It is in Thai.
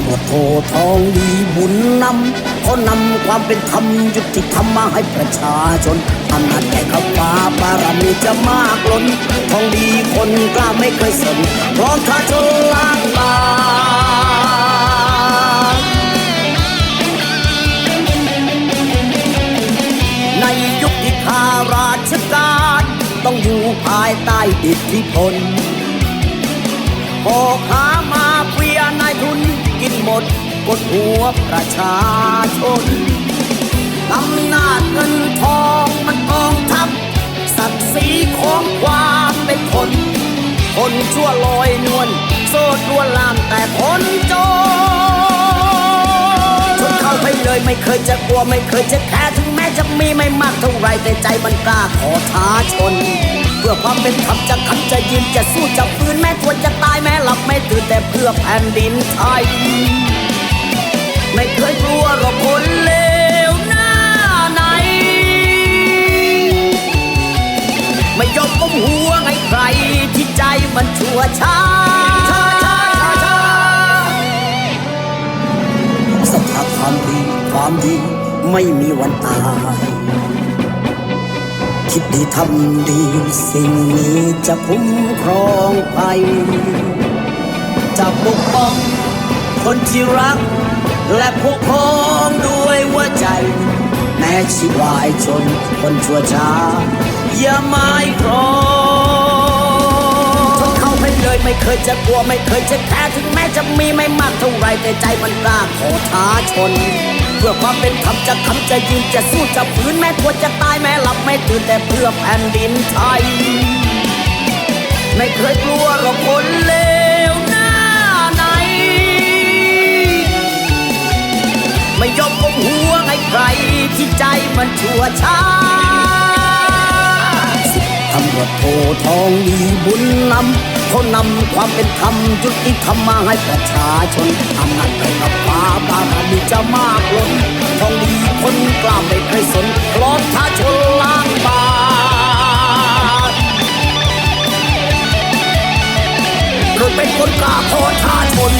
ำรวจโททองดีบุญนำเขานำความเป็นธรรมยุติธรรมมาให้ประชาชนอำนาจแก่ข้าฟ้าบารมีจะมากล้นทองดีคนกล้าไม่เคยสนพร้อมท้าชนล้างบางในยุคที่ข้าราชการต้องอยู่ภายใต้อิทธิพลพอค้า หมดกดหัวประชาชนอำนาจเงินทองมันกองทัพศักดิ์ศรีของความเป็นคน คนชั่วลอยนวลโซ่ตรวนลามแต่คนจนชนเข้าไปเลยไม่เคยจะกลัวไม่เคยจะแคร์ถึงแม้จะมีไม่มากเท่าไรแต่ใจมันกล้าขอท้าชน เพื่อความเป็นธรรมจะขันจะยืนจะสู้จะฟื้น ไม่เคยกลัวหรอกคนเลวหน้าไหน ไม่ยอมก้มหัวให้ใครที่ใจมันชั่วช้าสภาความดีความดีไม่มีวันตาย คิดดีทำดี สิ่งนี้จะคุ้มครองไปจะปกป้องคนที่รัก และปกครองด้วยหัวใจ แม้ชีวายชนคนชั่วช้า อย่าไม้ครองชนเขาไปเลยไม่เคยจะกลัวไม่เคยจะแพ้ถึงแม้จะมีไม่มากเท่าไรแต่ใจมันกล้าขอท้าชน เพื่อความเป็นธรรมจะคำจะยืนจะสู้จะฝืนแม้ควรจะตายแม้หลับไม่ตื่นแต่เพื่อแผ่นดินไทย ไม่เคยกลัวหรอกคนเลว ไม่ยอมก้มหัวให้ใครที่ใจมันชั่วช้าตำรวจโททองดีบุญนำเขานำความเป็นธรรมยุติธรรมมาให้ประชาชนอำนาจไปกับฟ้าบารมีจะมากล้นทองดีคนกล้าไม่เคยสนพร้อมท้าชนล้างบาทเราเป็นคนกล้าขอท้าชน